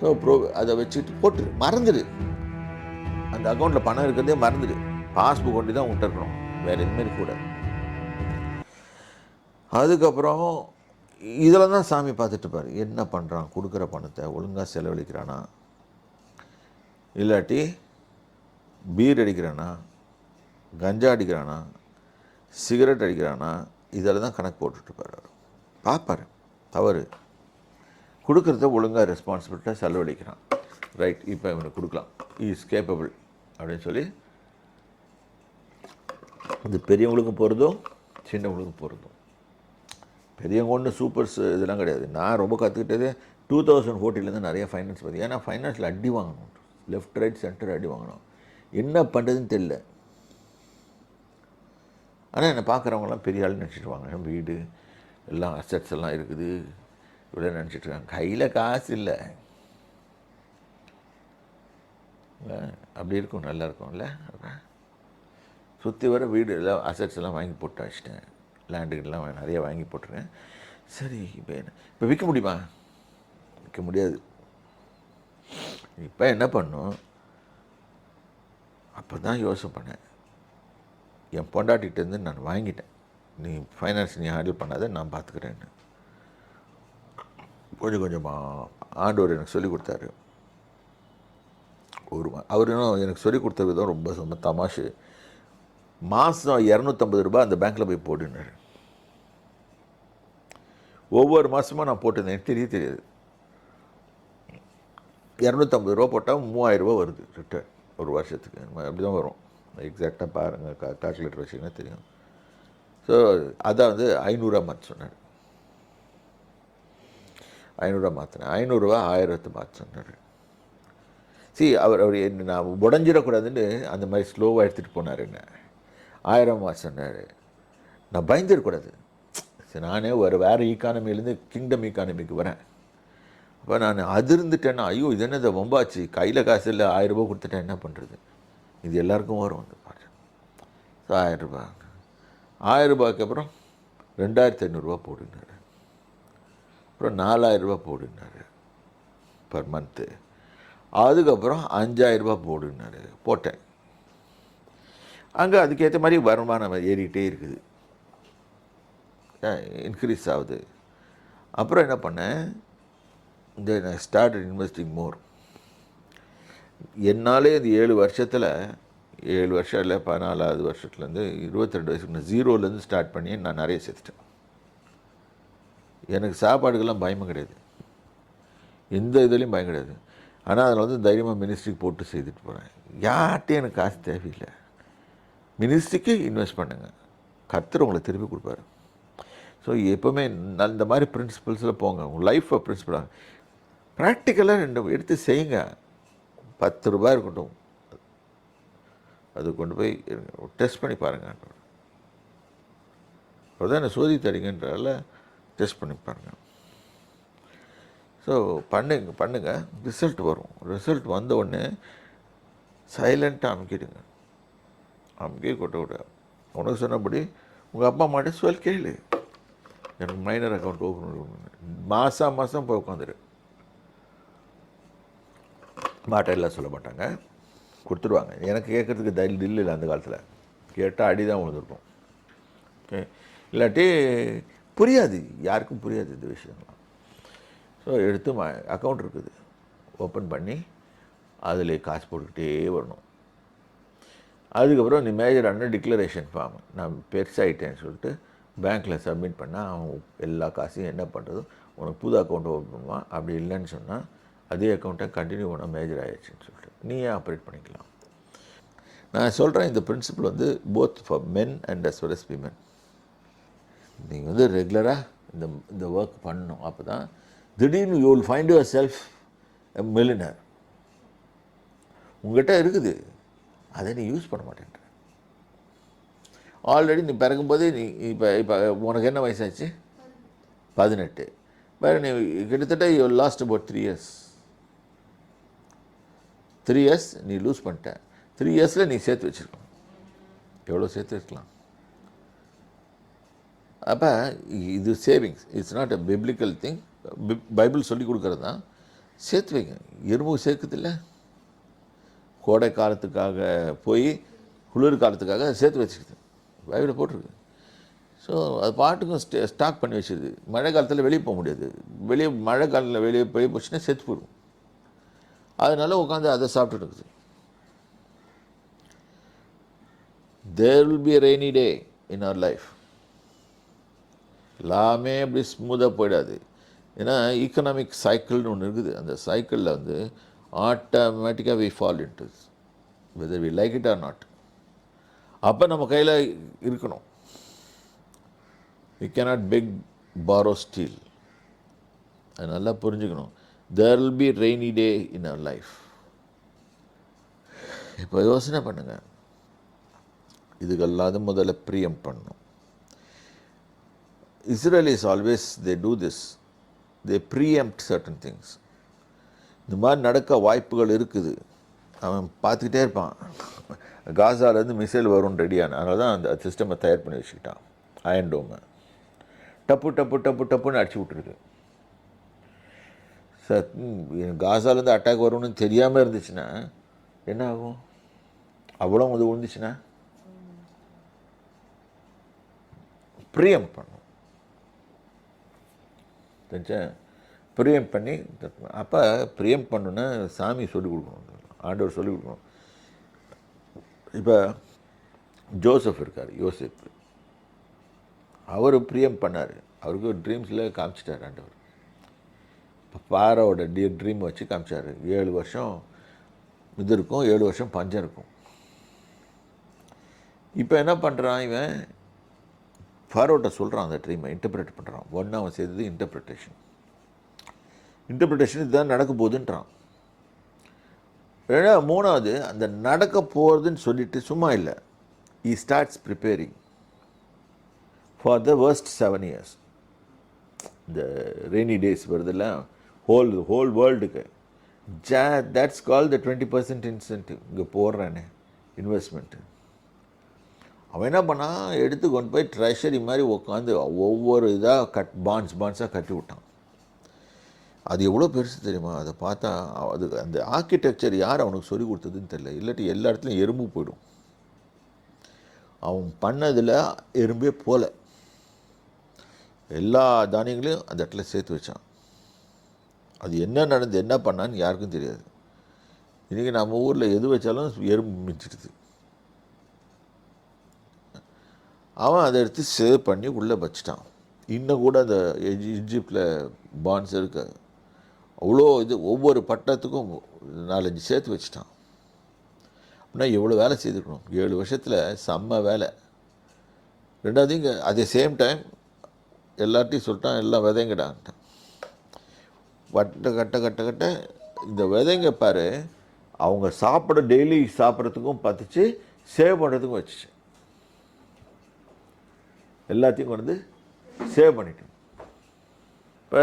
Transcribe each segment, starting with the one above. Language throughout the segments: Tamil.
ஸோ ப்ரோ அதை வச்சுட்டு போட்டுரு. மறந்துடு அந்த அக்கௌண்ட்டில் பணம் இருக்கிறதே மறந்துடு பாஸ்புக் கொண்டு தான் விட்டுருக்கணும் வேறு எதுவுமே இருக்கக்கூடாது அதுக்கப்புறம் இதில் தான் சாமி பார்த்துட்டு பாரு என்ன பண்ணுறான் கொடுக்குற பணத்தை ஒழுங்காக செலவழிக்கிறானா? இல்லாட்டி பீர் அடிக்கிறானா? கஞ்சா அடிக்கிறானா? சிகரெட் அடிக்கிறானா? இதில் தான் கணக்கு போட்டுட்ருப்பார் அவர். பார்ப்பார். தவறு. கொடுக்குறத ஒழுங்காக ரெஸ்பான்சிபிலிட்டாக செலவழிக்கிறான். ரைட் இப்போ இவனுக்கு கொடுக்கலாம். இஸ் கேப்பபிள் அப்படின்னு சொல்லி இது பெரியவங்களுக்கும் பொருந்தும் சின்னவங்களுக்கும் பொருந்தும் பெரியவங்க ஒன்று சூப்பர்ஸ் இதெல்லாம் கிடையாது. நான் ரொம்ப கற்றுக்கிட்டது டூ தௌசண்ட் ஃபோர்ட்டிலேருந்து நிறைய ஃபைனான்ஸ் பற்றி ஏன்னா ஃபைனான்ஸில் அடி வாங்கணும். லெஃப்ட் ரைட் சென்டர் அடி வாங்கணும். என்ன பண்ணுறதுன்னு தெரியல. ஆனால் என்னை பார்க்குறவங்களாம் பெரிய ஆள் நினச்சிட்டு வாங்க வீடு எல்லாம் அசட்ஸ் எல்லாம் இருக்குது. இவ்வளோ நினச்சிட்ருக்காங்க கையில் காசு இல்லை. அப்படி இருக்கும் நல்லா இருக்கும்ல. சுற்றி வர வீடு எல்லாம் அசட்ஸ் எல்லாம் வாங்கி போட்டு வச்சிட்டேன். லேண்டுகள்லாம் நிறைய வாங்கி போட்டிருக்கேன். சரி இப்போ என்ன? இப்போ விற்க முடியுமா? விற்க முடியாது. இப்போ என்ன பண்ணும்? அப்போ தான் யோசனை பண்ணேன். என் பொண்டாட்டிகிட்டேருந்து நான் வாங்கிட்டேன். நீ ஃபைனான்ஸ் நீ ஹேண்டில் பண்ணாத நான் பார்த்துக்கிறேன்னு கொஞ்சம் கொஞ்சமாக ஆண்டவர் எனக்கு சொல்லிக் கொடுத்தாரு. ஒரு அவர் இன்னும் எனக்கு சொல்லிக் கொடுத்த விதம் ரொம்ப ரொம்ப தமாஷு. மாதம் இரநூத்தம்பது ரூபாய் அந்த பேங்க்கில் போய் போடுனாரு ஒவ்வொரு மாதமும் நான் போட்டிருந்தேன். தெரிய தெரியாது. இரநூத்தம்பது ரூபா போட்டால் மூவாயிரம் ரூபா வருது ரிட்டர்ன் ஒரு வருஷத்துக்கு. அப்படி தான் வரும்? எக்ஸாக்டாக பாருங்கள் கா கால்குலேட்டர் வச்சிங்கன்னா தெரியும். ஸோ அதான் வந்து ஐநூறுரூவா மந்த் சொன்னார். ஐநூறுரூவா மாற்றினேன் ஐநூறுரூவா ஆயிரத்து மாற்ற சொன்னார் சி அவர் அவர் என்ன நான் உடஞ்சிடக்கூடாதுன்னு அந்த மாதிரி ஸ்லோவாக எடுத்துகிட்டு போனார் என்ன. ஆயிரம் மாற்ற சொன்னார். நான் பயந்துடக்கூடாது. சரி நானே ஒரு வேறு ஈக்கானமிலேருந்து கிங்டம் ஈக்கானமிக்கு வரேன். அப்போ நான் அதிர்ந்துட்டேன்னா ஐயோ இது என்னது வம்பாச்சு. கையில் காசு இல்லை ஆயிரம் ரூபாய் கொடுத்துட்டேன் என்ன பண்ணுறது இது எல்லாருக்கும் வரும் அந்த பாட்டு. ஸோ ஆயிரரூபா ஆயிரரூபாய்க்கு அப்புறம் ரெண்டாயிரத்தி ஐநூறுரூவா போடுனாரு அப்புறம் நாலாயிரம் ரூபாய் போடுனாரு பர் மந்த்து அதுக்கப்புறம் அஞ்சாயிரம் ரூபாய் போடுனாரு போட்டேன். அங்கே அதுக்கேற்ற மாதிரி வருமானம் ஏறிக்கிட்டே இருக்குது. இன்க்ரீஸ் ஆகுது. அப்புறம் என்ன பண்ணேன்? இந்த ஐ ஸ்டார்ட் இன்வெஸ்டிங் மோர் என்னாலே இந்த ஏழு வருஷத்தில் ஏழு வருஷம் இல்லை பதினாலாவது வருஷத்துலேருந்து இருபத்தி ரெண்டு வயசுக்கு ஜீரோலேருந்து ஸ்டார்ட் பண்ணி நான் நிறைய சேர்த்துட்டேன். எனக்கு சாப்பாடுக்கெல்லாம் பயமும் கிடையாது. எந்த இதுலேயும் பயம் கிடையாது. ஆனால் அதில் வந்து தைரியமாக மினிஸ்ட்ரிக்கு போட்டு செய்துட்டு போகிறேன் யார்கிட்டையும் எனக்கு காசு தேவையில்லை. மினிஸ்ட்ரிக்கு இன்வெஸ்ட் பண்ணுங்கள் கர்த்தர் உங்களை திருப்பி கொடுப்பாரு. ஸோ எப்போவுமே அந்த இந்த மாதிரி பிரின்சிபல்ஸில் போங்க. உங்கள் லைஃப்பை பிரின்சிபலாக ப்ராக்டிக்கலாக ரெண்டு எடுத்து செய்யுங்க. பத்து ரூபாய் இருக்கட்டும். அது கொண்டு போய் டெஸ்ட் பண்ணி பாருங்கள் அதான் என்ன சோதி தரீங்கன்றால டெஸ்ட் பண்ணி பாருங்கள் ஸோ பண்ணுங்க பண்ணுங்கள் ரிசல்ட் வரும். ரிசல்ட் வந்த உடனே சைலண்ட்டாக அமுக்கிடுங்க. அமுக்கி கொட்ட விட. உனக்கு சொன்னபடி உங்கள் அப்பா அம்மாட்ட சொல் கேளு. எனக்கு மைனர் அக்கௌண்ட் ஓப்பன் மாதம் மாதம் போய் உட்காந்துரு மாட்டையெல்லாம் சொல்ல மாட்டாங்க. கொடுத்துருவாங்க. எனக்கு கேட்குறதுக்கு தைரியம் இல்லை அந்த காலத்தில். கேட்டால் அடி தான் விழுந்துருக்கும். ஓகே இல்லாட்டி புரியாது. யாருக்கும் புரியாது இந்த விஷயம்லாம். ஸோ எடுத்து அக்கௌண்ட் இருக்குது. ஓப்பன் பண்ணி அதில் காசு போட்டுக்கிட்டே வரணும். அதுக்கப்புறம் இந்த மேஜர் அண்ணன் டிக்ளரேஷன் ஃபார்ம் நான் பெருசாகிட்டேன்னு சொல்லிட்டு பேங்க்கில் சப்மிட் பண்ணால் அவன் எல்லா காசையும் என்ன பண்ணுறதோ உனக்கு புது அக்கௌண்ட் ஓப்பன் பண்ணுவான் அப்படி இல்லைன்னு சொன்னால் அதே அக்கௌண்ட்டை கண்டினியூ பண்ண மேஜர் ஆகிடுச்சின்னு சொல்லிட்டு. நீயே ஆப்ரேட் பண்ணிக்கலாம்? நான் சொல்கிறேன் இந்த பிரின்சிபல் வந்து both for men and as well as women. நீங்கள் வந்து ரெகுலராக இந்த இந்த ஒர்க் பண்ணணும். அப்போ தான் திடீர்னு you will find yourself a millionaire உங்ககிட்ட இருக்குது. அதை நீ யூஸ் பண்ண மாட்டேன்ற. ஆல்ரெடி நீ பிறக்கும்போதே நீ இப்போ இப்போ உனக்கு என்ன வயசாச்சு? பதினெட்டு. வேறு நீ கிட்டத்தட்ட you lost about three years three years நீ லூஸ் பண்ணிட்ட. த்ரீ இயர்ஸில் நீ சேர்த்து வச்சுருக்கணும். எவ்வளோ சேர்த்து வச்சுக்கலாம் அப்போ இது savings it's not a biblical thing Bible சொல்லி கொடுக்குறது தான். சேர்த்து வைங்க. எறும்பு சேர்க்குதில்ல கோடை காலத்துக்காக போய் குளிர் காலத்துக்காக சேர்த்து வச்சுக்குது. பைபிளில் போட்டிருக்கு. ஸோ அது பாட்டுக்கும் ஸ்டே ஸ்டாக் பண்ணி வச்சிருது மழை காலத்தில் வெளியே போக முடியாது. வெளியே மழை காலத்தில் வெளியே போய் போச்சுன்னா சேர்த்து போயிடும் அதனால உட்காந்து அதை சாப்பிட்டுட்டு இருக்குது. There will be rainy day in our life எல்லாமே அப்படி ஸ்மூத்தாக போயிடாது. ஏன்னா ஈக்கனாமிக் சைக்கிள்னு ஒன்று இருக்குது. அந்த சைக்கிளில் வந்து ஆட்டோமேட்டிக்காக we fall into whether we like it or not அப்போ நம்ம கையில் இருக்கணும். We cannot pick borrow steal அது நல்லா புரிஞ்சுக்கணும். There will be rainy day in our life இப்போ யோசனை பண்ணுங்கள் இதுக்கெல்லாம் முதல்ல பிரியம் பண்ணணும். Israelis always they do this they preempt certain things இந்த மாதிரி நடக்க வாய்ப்புகள் இருக்குது. அவன் பார்த்துக்கிட்டே இருப்பான். காசாலேருந்து மிசைல் வரும்னு ரெடியான அதனால தான் அந்த சிஸ்டமை தயார் பண்ணி வச்சுக்கிட்டான். அயன் டோமை டப்பு டப்பு டப்பு டப்புன்னு அடிச்சு விட்ருக்கு சார் காசாலேருந்து அட்டாக் வரும்னு தெரியாமல் இருந்துச்சுன்னா என்ன ஆகும்? அவ்வளோ வந்து விழுந்துச்சுன்னா? பிரியம் பண்ணும். தெரிஞ்சா பிரியம் பண்ணி அப்போ பிரியம் பண்ணுன்னா சாமி சொல்லிக் கொடுக்கணும். ஆண்டவர் சொல்லிக் கொடுக்கணும். இப்போ ஜோசப் இருக்கார் யோசப் அவர் பிரியம் பண்ணார். அவருக்கு ட்ரீம்ஸில் காமிச்சிட்டார் ஆண்டவர். இப்போ பாராவோட டி ட்ரீம் வச்சு காமிச்சார். ஏழு வருஷம் இது இருக்கும் ஏழு வருஷம் பஞ்சம் இருக்கும். இப்போ என்ன பண்ணுறான் இவன்? ஃபாரோட்டை சொல்கிறான் அந்த ட்ரீமை இன்டர்பிரேட் பண்ணுறான் ஒன்று அவன் செய்தது இன்டர்பிரிட்டேஷன் இன்டர்பிரிட்டேஷன் இதுதான் நடக்க போகுதுன்றான். ஏன்னா மூணாவது அந்த நடக்க போகிறதுன்னு சொல்லிட்டு சும்மா இல்லை. He starts preparing for the worst seven years இந்த ரெய்னி டேஸ் வருதுல்ல ஹோல் ஹோல் வேர்ல்டுக்கு ஜா that's call the twenty percent incentive இங்கே போடுறானே இன்வெஸ்ட்மெண்ட்டு அவன் என்ன பண்ணான் எடுத்து கொண்டு போய் ட்ரெஷரி மாதிரி உட்காந்து ஒவ்வொரு இதாக கட் பான்ஸ் பான்ஸாக கட்டி விட்டான். அது எவ்வளோ பெருசு தெரியுமா? அதை பார்த்தா அது அந்த ஆர்கிடெக்சர் யார் அவனுக்கு சொல்லி கொடுத்ததுன்னு தெரியல. இல்லாட்டி எல்லா இடத்துலையும் எறும்பு போயிடும். அவன் பண்ணதில் எறும்பே போல. எல்லா தானியங்களையும் அந்த இடத்துல சேர்த்து வச்சான். அது என்ன நடந்து என்ன பண்ணான்னு யாருக்கும் தெரியாது. இன்றைக்கி நம்ம ஊரில் எது வச்சாலும் எறும்பு மிஞ்சிடுது அவன் அதை எடுத்து சேவ் பண்ணி உள்ளே வச்சிட்டான். இன்னும் கூட அந்த இஜிப்டில் பான்ஸ் இருக்காது அவ்வளோ இது ஒவ்வொரு பட்டத்துக்கும் நாலஞ்சு சேர்த்து வச்சிட்டான். அப்படின்னா எவ்வளோ வேலை செய்திருக்கணும்? ஏழு வருஷத்தில் செம்ம வேலை. ரெண்டாவது இங்கே அதே சேம் டைம் எல்லார்ட்டையும் சொல்லிட்டான் எல்லாம் விதைங்கடான்ட்டான். வட்ட கட்ட கட்ட கட்ட இந்த விதைங்க பாரு அவங்க சாப்பிட டெய்லி சாப்பிட்றதுக்கும் பார்த்துச்சு சேவ் பண்ணுறதுக்கும் வச்சுச்சு. எல்லாத்தையும் கொண்டு வந்து சேவ் பண்ணிட்டேன் இப்போ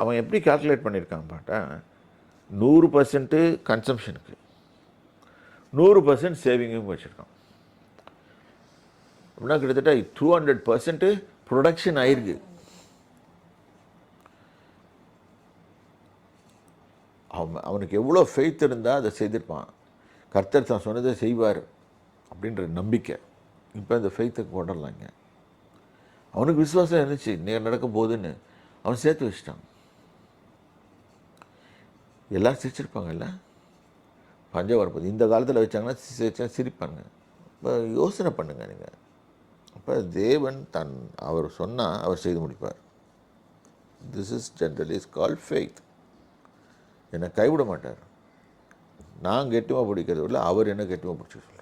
அவன் எப்படி கால்குலேட் பண்ணியிருக்கான் பாட்டா? நூறு பர்சன்ட்டு கன்சம்ஷனுக்கு நூறு பர்சன்ட் சேவிங்கும் வச்சுருக்கான். அப்படின்னா கிட்டத்தட்ட டூ ஹண்ட்ரட் பர்சன்ட்டு ப்ரொடக்ஷன் ஆயிருக்கு. அவன் அவனுக்கு எவ்வளோ ஃபெய்த் இருந்தால் அதை செய்திருப்பான். கர்த்தர் தான் சொன்னதை செய்வார் அப்படின்ற நம்பிக்கை. இப்போ அந்த ஃபெய்த்தை கொண்டுடலாங்க. அவனுக்கு விசுவாசம் இருந்துச்சு. நேர் நடக்க போகுதுன்னு அவன் சேர்த்து வச்சிட்டான். எல்லோரும் சிரிச்சிருப்பாங்கல்ல? பஞ்சம் வரப்போகுது. இந்த காலத்தில் வச்சாங்கன்னா சிரிச்சா சிரிப்பாங்க. இப்போ யோசனை பண்ணுங்க நீங்கள் அப்போ தேவன் தன் அவர் சொன்னால் அவர் செய்து முடிப்பார். This is general is call faith என்னை கைவிட மாட்டார். நான் கெட்டுமா பிடிக்கிறது இல்லை அவர் என்ன கெட்டுமா பிடிச்சி சொல்ல